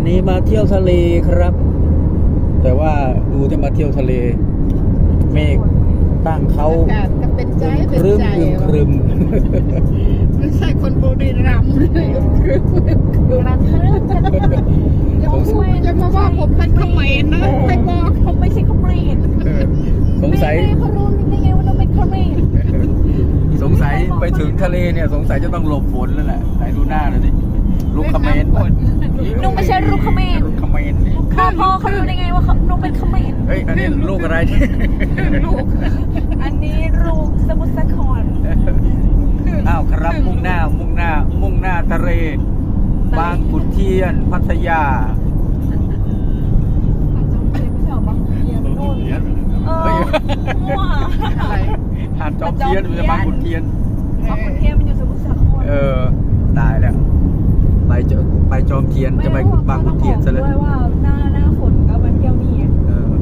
วันนี้มาเที่ยวทะเลครับ แต่ว่าดูจะมาเที่ยวทะเล เมฆตั้งเขาอากาศก็เป็นใจคเป็นรึมใจครึมครึมไม่ใช่คนบุรีรัมย์เลยครึมครึมครึมรักเธออย่ามาพูดจะมาว่าผมเป็นเขมรนะไม่บอกผมไม่ใช่คอมเมนสงสัยเขารู้ได้ไงว่าเราเป็นคอมเมนสงสัยไปถึงทะเลเนี่ย สงสัยจะต้องหลบฝนแล้วแหละไหนดูหน้าหน่อยดิ ลูกคาเขมนฝนหนูไม่ใช่ลูกคอมเมนลูกคาเขมนนี่พ่อพ่อเขารู้ได้ไงว่าเขาหนูเป็นคอมเมนเฮ้ยอันนี้ลูกอะไรลูก อันนี้ลูกสมุทรสาครอ้าวครับมุ่งหน้ามุ่งหน้า มุ่งหน้าทะเลบางขุนเทียน พัทยาไม่ใช่หรอบางขุนเทียนโน่นเออมั่วอะไรหาดจอมเทียนหรือบางขุนเทียนบางขุนเทียนมันอยู่สมุทรสาครเออตายแล้ว ไปจอไปจอมเทียนจะไปบางขุนเทียนซะเลยด้วยว่าหน้าหน้าฝนก็มาเที่ยวนี่เออ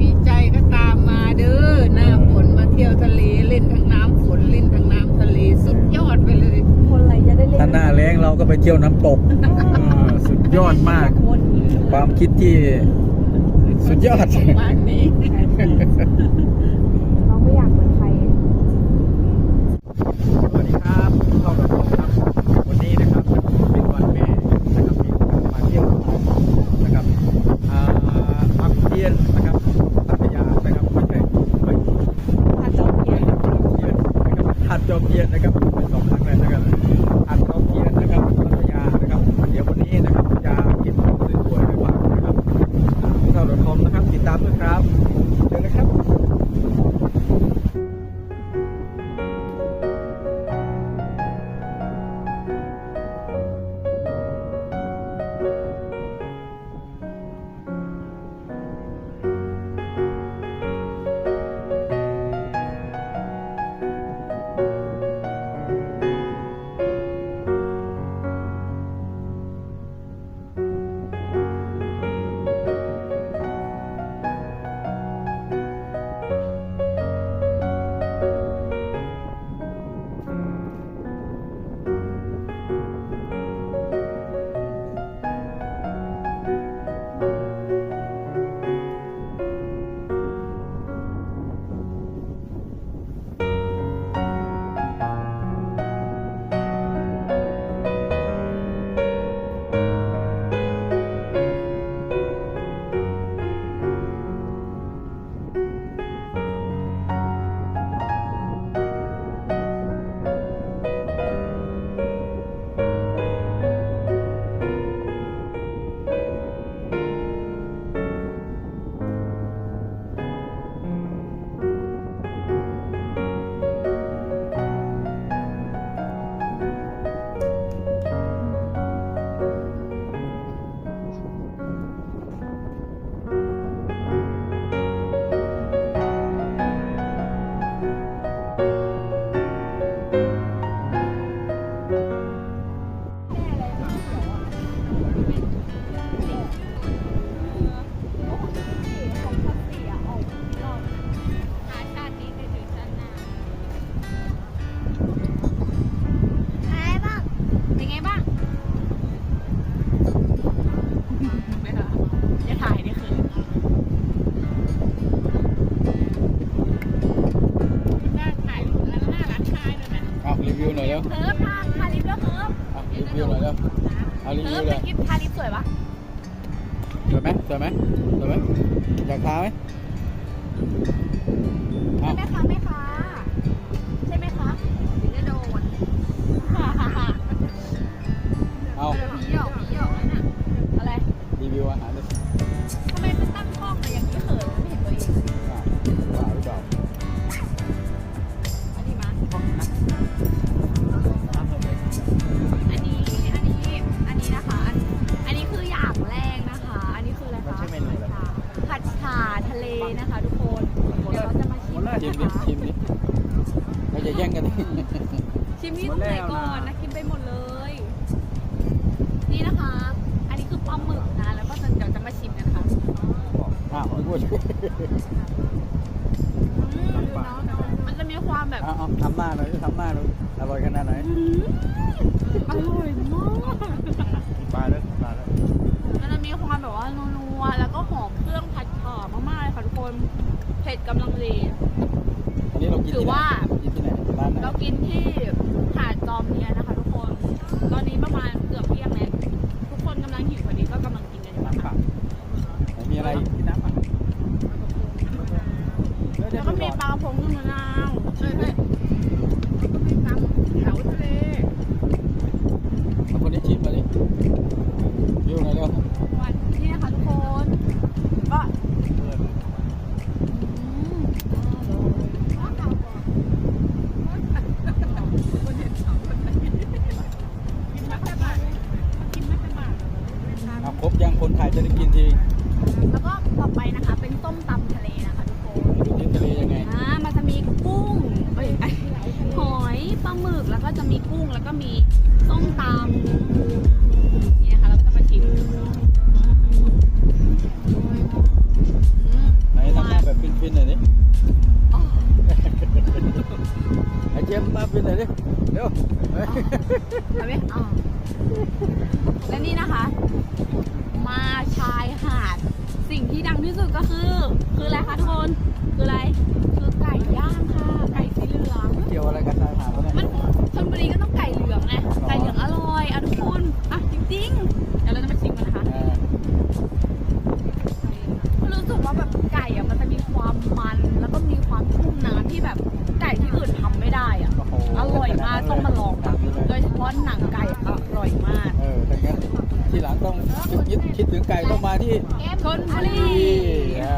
มีใจก็ตามมาเด้อหน้าฝนมาเที่ยวทะเลเล่นทั้งน้ำฝนเล่นทั้งน้ำทะเลสุดยอดไปเลย คนอะไรจะได้เล่นถ้าหน้าแรงเราก็ไปเที่ยวน้ำตกเออสุดยอดมากคนความคิดที่สุดยอดประมาณนี้เราไม่อยากเหมือนใคร สวัสดีครับเข้ากับผมครับ วันนี้นะครับเป็นวันแม่นะครับที่มาเที่ยวนะครับอ่าบางขุนเทียนนะครับพัทยานะครับไม่ใช่เฮ้ย อาจจะเพียน จอมเทียนนะครับหา ดจอมเทียนนะครับ อยากทาไหมใช่ไหมคะแม่ค้าใช่ไหมคะถึงจะโดน ชิมนี่ตรงไหนก่อนนะกินไปหมดเลย นี่นะคะ อันนี้คือปลาหมึกนะ แล้วก็จะเดี๋ยวจะมาชิมกันนะคะอ้าวนึกว่าช่วยอืมมันจะมีความแบบเอาเอาทำหน้าหน่อยทำหน้าหน่อยอร่อยขนาดไหนอืมอร่อยมากปลาแล้วปลาแล้วมันก็หอมเครื่องผัดฉ่ามากๆเลยค่ะทุกคนเผ็ดกำลังดีอันนี้เรากินถือที่ไหนว่ากินที่ไหนร้านไหน เรากินที่หาดจอมเนียนนะคะ ทุกคน ตอนนี้ประมาณเกือบเที่ยงแล้วทุกคนกำลังหิวพอดีก็กำลังกินกันอยู่นะคะ ไหนมีอะไรอีกกินน้ำป่ะ แล้วก็มีปลากระพงนึ่งมะนาว ใช่ใช่ก็มีตำแถวทะเล เอาคนนี้ชิมมาดิอยู่ไหนเร็ว วันนี้นะคะทุกคนก็อืม คนเห็นสองคนไหนกินมาแค่บาทกินมาแค่บาท เอาครบยังคนถ่ายจะได้กินที แล้วก็ต่อไปนะคะเป็นส้มตำทะเลนะคะทุกคน ดูที่ทะเลยังไง อ่ามันจะมีกุ้งเอ้ยไอ้หอยปลาหมึ กแล้วก็จะมีกุ้งแล้วก็มีส้มตำนี่นะคะเราก็จะมาชิมอืมไหนทำหน้าแบบฟินๆหน่อยดิอ๋อไอ้เจมส์มาฟินหน่อยดิเร็วเฮ้ยเอาไหมอ๋อและนี่นะคะ มาชายหาด สิ่งที่ดังที่สุดก็คือ คืออะไรคะทุกคน คืออะไร คือไก่ย่างค่ะ ไก่สีเหลือง เกี่ยวอะไรกับชาย รีก็ต้องไก่เหลืองไงไก่เหลืองอร่อยอะทุกคนอะจริงๆเดี๋ยวเราจะมาชิมกันนะคะอ่ารู้สึกว่าแบบไก่อะมันจะมีความมัน แล้วก็มีความชุ่มน้ำที่แบบไก่ที่อื่นทำไม่ได้อะโอ้โหอร่อยมากต้องมาลองกันเลยโดยเฉพาะหนังไก่อร่อยมากเออถ้างั้นทีหลังต้องคิดคิดถึงไก่ต้องมาที่ชนบุรีอ่า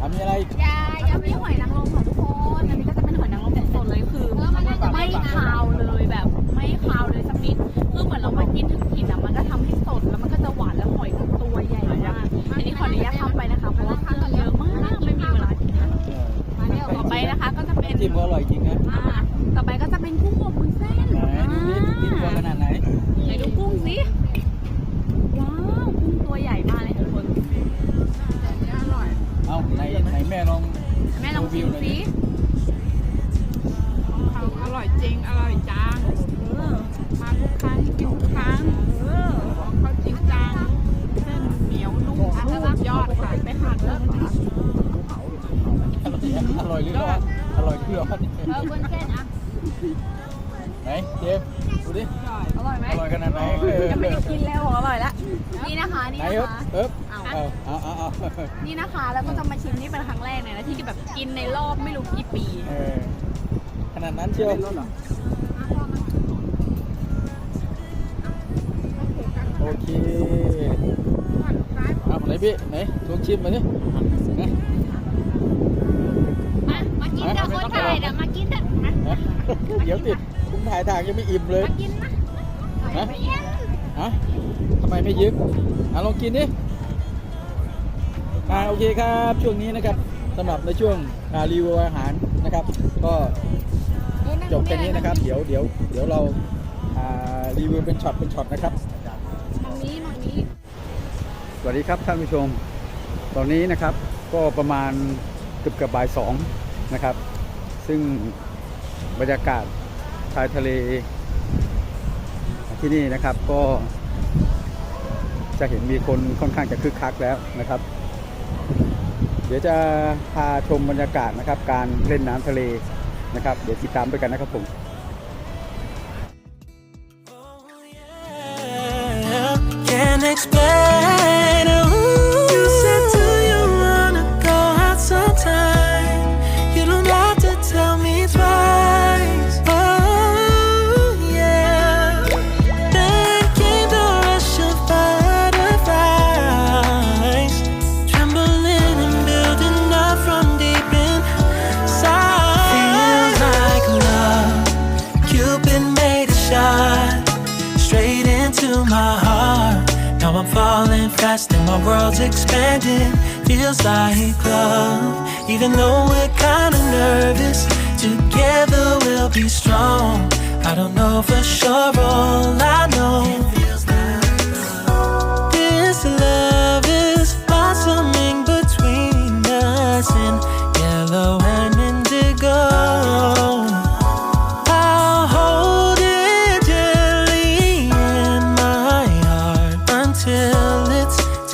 อะมีอะไรอีกยายยังมีหอยนางรมค่ะทุกคนอันนี้ก็จะเป็นหอยนางรมสดๆเลยคือไม่คาว อร่อยจังมาทุกครั้งกินทุกครั้งของเขาจริงจังเส้นเหนียวนุ่มอันดับยอดค่ะไปหาเรื่องก่อนอร่อยหรือร้อนอร่อยคือร้อนเออวุ้นเส้นอะไหนเจมส์ดูดิอร่อยไหมอร่อยขนาดไหนเออยังไม่ได้กินแล้วอร่อยละนี่นะคะนี่นะคะเอ๊บเอาเอาเอาเอาเอานี่นะคะแล้วก็จะมาชิมนี่เป็นครั้งแรกเลยนะที่แบบกินในรอบไม่รู้กี่ปีขนาดนั้นเชียว โอเคเอาไหนพี่ไหนลองชิมมาดินะมามากินกับคนไทยเดี๋ยวมากินเถอะมานะเดี๋ยวติดคุณถ่ายทางยังไม่อิ่มเลยมากินนะฮะฮะทำไมไม่ยิ้มอะลองกินดิอ่าโอเคครับช่วงนี้นะครับสำหรับในช่วงอ่ารีวิวอาหารนะครับ ก็จบแค่นี้นะครับ เดี๋ยวเดี๋ยวเดี๋ยวเราอ่ารีวิวเป็นช็อตเป็นช็อตนะครับมังนี้มังนี้ส วัสดีครับท่านผู้ชม ตอนนี้นะครับก็ประมาณเกือบเกือบบ่ายสองนะครับ ซึ่งบรรยากาศชายทะเลที่นี่นะครับก็ จะเห็นมีคนค่อนข้างจะคึกคักแล้วนะครับ เดี๋ยวจะพาชมบรรยากาศนะครับ การเล่นน้ำทะเลนะครับ เดี๋ยวติดตามไปกันนะครับผม world's expanding. Feels like love, even though we're kinda nervous. Together we'll be strong. I don't know for sure, all I know.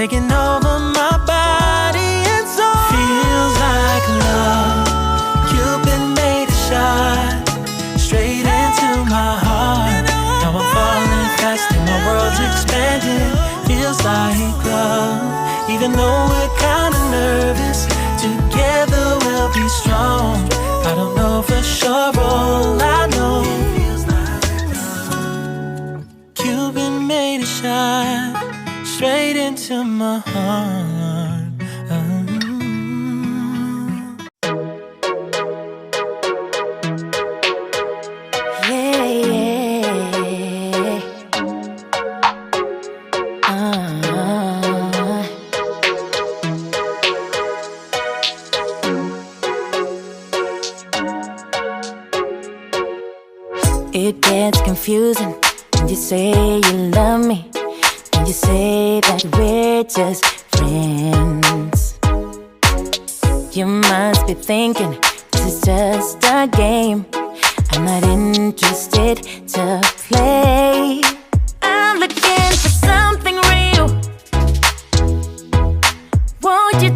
taking over my body and soul. Feels like love. Cupid made a shot straight into my heart. Now I'm falling fast and my world's expanding. Feels like love, even though we're kinda nervous. Confusing when you say you love me. When you say that we're just friends. You must be thinking this is just a game. I'm not interested to play. I'm looking for something real. Won't you